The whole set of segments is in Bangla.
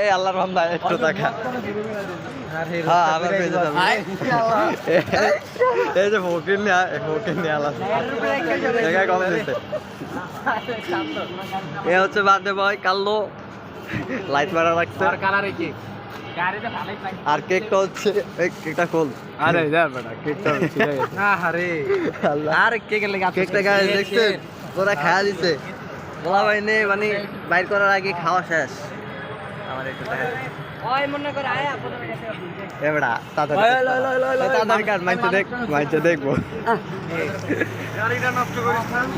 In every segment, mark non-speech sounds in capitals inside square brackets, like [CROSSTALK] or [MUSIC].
এই আল্লাহর বান্দা একটু টাকা হ্যাঁ পেয়ে যেতাম এই যে ফকির নিয়ে ফকির নিয়ে আলাদা জায়গায় কম দিচ্ছে এ হচ্ছে কাল্লো। লাইট মারা রাখছে কালারে কি? আর কেকটা হচ্ছে কেকটা খোল। আরে যা বেটা কেকটা না আরে আল্লাহ। আর কেকের লেগে কেকটা গায়ে দেখছেন? ওরা খাওয়া দিছে। বলা ভাই নে মানে বাইর করার আগে খাওয়া শেষ। আমার একটু টাকা ওই মনে করে আয় আপনাদের কাছে এবারে তাড়াতাড়ি ওই, কাট মাইতে দেখ মাইতে দেখব।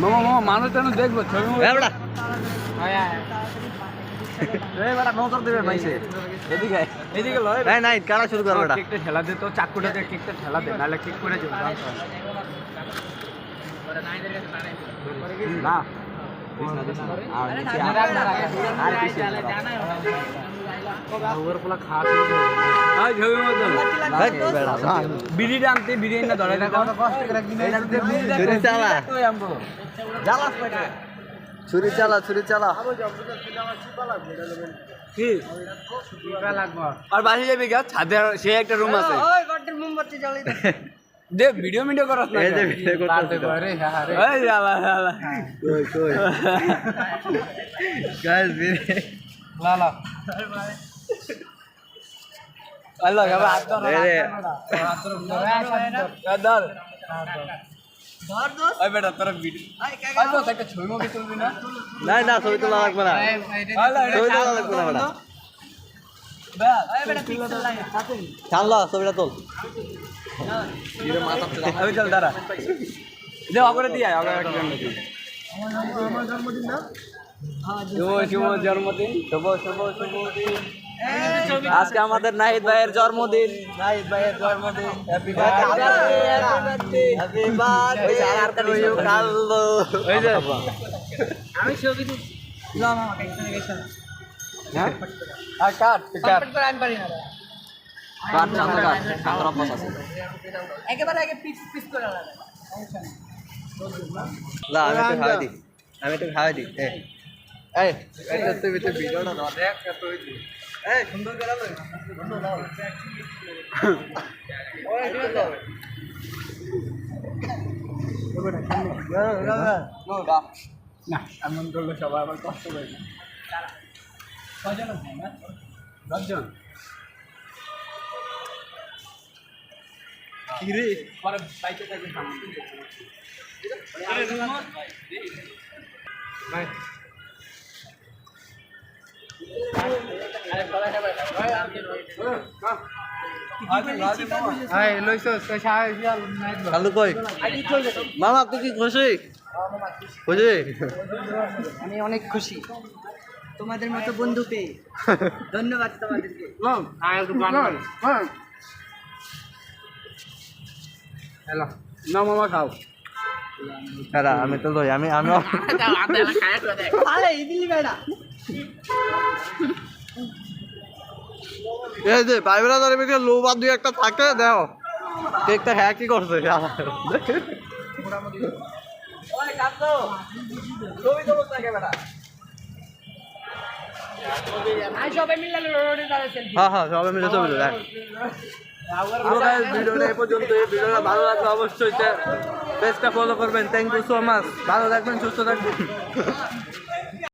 মামা মামা মানুষ দেখব ছবি এবারে এই বেটা নজর দেবে মাইসে এদিকে আয়, এদিকে লয় নাই কারা শুরু করবে এটা কেকটা ঠেলা দে তো চাকুটা দিয়ে কেকটা ঠেলা দে নাহলে কেক করে যাবে না। বেড়া বিড়ি আনতে বিরিয়ানি না ধরে ছুরি চালা ছুরি চালা আর বাসে যাবি গা? ছাদে সে একটা রুম আছে। মোমবাতি জ্বালাই [LAUGHS] দে ভিডিও ভিডিও করাস না এই যে ভিডিও করতেছি তো। এই জ্বালা জ্বালা কই কই? গাইস বিরে লালা আল্লাহ গাবা হাত ধর হাত ধর ধর। দোস ওই বেটা তোর ভিডিও আই তো একটা ছবি মুভি তুলবি না? না না ছবি তোলা লাগবে না। ছবি তোলা লাগবে না বেটা। বেটা পিক্সেল লাগে চাল্লা ছবিটা তোল। আমি চল দাঁড়া। দে অগরে দিয়ে আয় অগরে একটা জন্মদিন। শুভ শুভ জন্মদিন শুভ শুভ শুভ আজকে আমাদের নাহিদ ভাইয়ের জন্মদিন। নাহিদ ভাইয়ের জন্মদিন। Happy birthday happy birthday to you কাল্লো ওই যে। আমি ছবি তুই লো মামা কাইতে গেছ আর কাট কাট। করে আমি না। কাট সামনে কাট সামনে অফাস আছে? একেবারে আগে পিস পিস করে না আমি একটু খাওয়াই দিই আমি একটু খাওয়াই দিই এই এই এটা তুই তুই ভিডিওটা ধর দেখ তুই এই সুন্দর করে লই সুন্দর দাও। ওই ঠিক আছে না এমন করলে সবাই আবার কষ্ট করে কজন দশজন কিরে? পরে বাইকে থাকবে সামনে কালু কই মামা তুই কি খুশি? খুশি? আমি অনেক খুশি। তোমাদের মতো বন্ধু পেয়ে [LAUGHS] ধন্যবাদ তোমাদেরকে। না মামা খাও। দাদা আমি তো লই আমি আমি এই যে ভাই লো বাদ দুই একটা থাকে দাও কেকটা হ্যাঁ কি করছে? হ্যাঁ হ্যাঁ সবাই মিলে ছবি তুলে পর্যন্ত। ভালো লাগলে অবশ্যই ফলো করবেন। থ্যাংক ইউ সো মাচ ভালো থাকবেন সুস্থ থাকবেন।